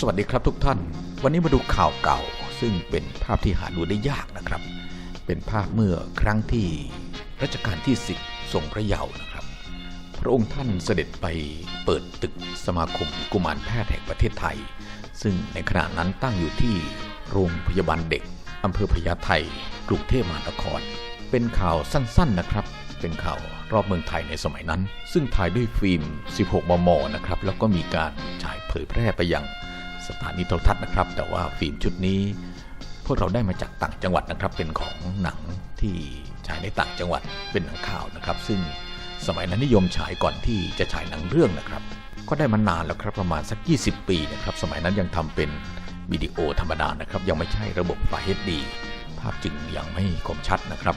สวัสดีครับทุกท่าน วันนี้มาดูข่าวเก่า ซึ่งเป็นภาพที่หาดูได้ยากนะครับ เป็นภาพเมื่อครั้งที่รัชกาลที่10ทรงพระเยาว์นะครับ พระองค์ท่านเสด็จไปเปิดตึกสมาคมกุมารแพทย์แห่งประเทศไทย ซึ่งในขณะนั้นตั้งอยู่ที่โรงพยาบาลเด็กอำเภอพญาไทกรุงเทพมหานคร เป็นข่าวสั้นๆนะครับ เป็นข่าวรอบเมืองไทยในสมัยนั้น ซึ่งถ่ายด้วยฟิล์ม 16 มม นะครับ แล้วก็มีการฉายเผยแพร่ไปยัง สถานีโทรทัศน์นะครับ แต่ว่าฟิล์มชุดนี้ พวกเราได้มาจากต่างจังหวัดนะครับ เป็นของหนังที่ฉายในต่างจังหวัดเป็นหนังข่าวนะครับ ซึ่งสมัยนั้นนิยมฉายก่อนที่จะฉายหนังเรื่องนะครับ ก็ได้มานานแล้วครับประมาณสัก 20 ปีนะครับ สมัยนั้นยังทำเป็นวิดีโอธรรมดานะครับ ยังไม่ใช่ระบบไฟ HD ภาพจึงยังไม่คมชัดนะครับ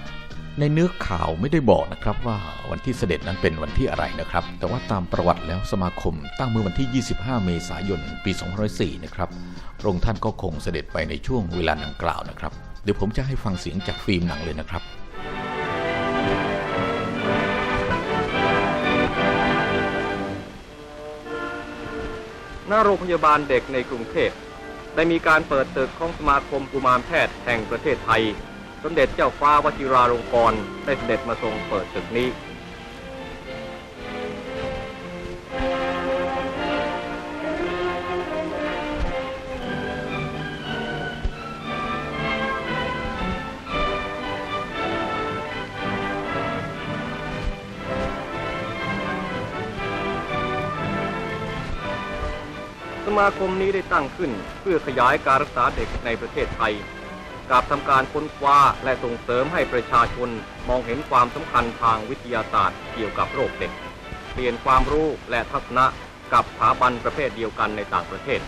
ในเนื้อข่าวไม่ได้บอกนะครับว่าวันที่เสด็จนั้นเป็นวันที่อะไรนะครับ แต่ว่าตามประวัติแล้วสมาคมตั้งเมื่อวันที่ 25 เมษายน ปี2004นะครับพระองค์ท่านก็คงเสด็จไปในช่วงเวลาดังกล่าวนะครับ เดี๋ยวผมจะให้ฟังเสียงจากฟิล์มหนังเลยนะครับหน้าโรงพยาบาลเด็กในกรุงเทพได้มีการเปิดตึกของสมาคมกุมารแพทย์แห่งประเทศไทย สมเด็จเจ้าฟ้าวชิราลงกรณ์ได้เสด็จมาทรงเปิดตึกนี้ สมาคมนี้ได้ตั้งขึ้นเพื่อขยายการรักษาเด็กในประเทศไทย กับทำการค้นคว้าและส่งเสริมให้ประชาชนมองเห็นความสำคัญทางวิทยาศาสตร์ เกี่ยวกับโรคเด็ก เปลี่ยนความรู้และทัศนะกับสถาบันประเภทเดียวกันในต่างประเทศ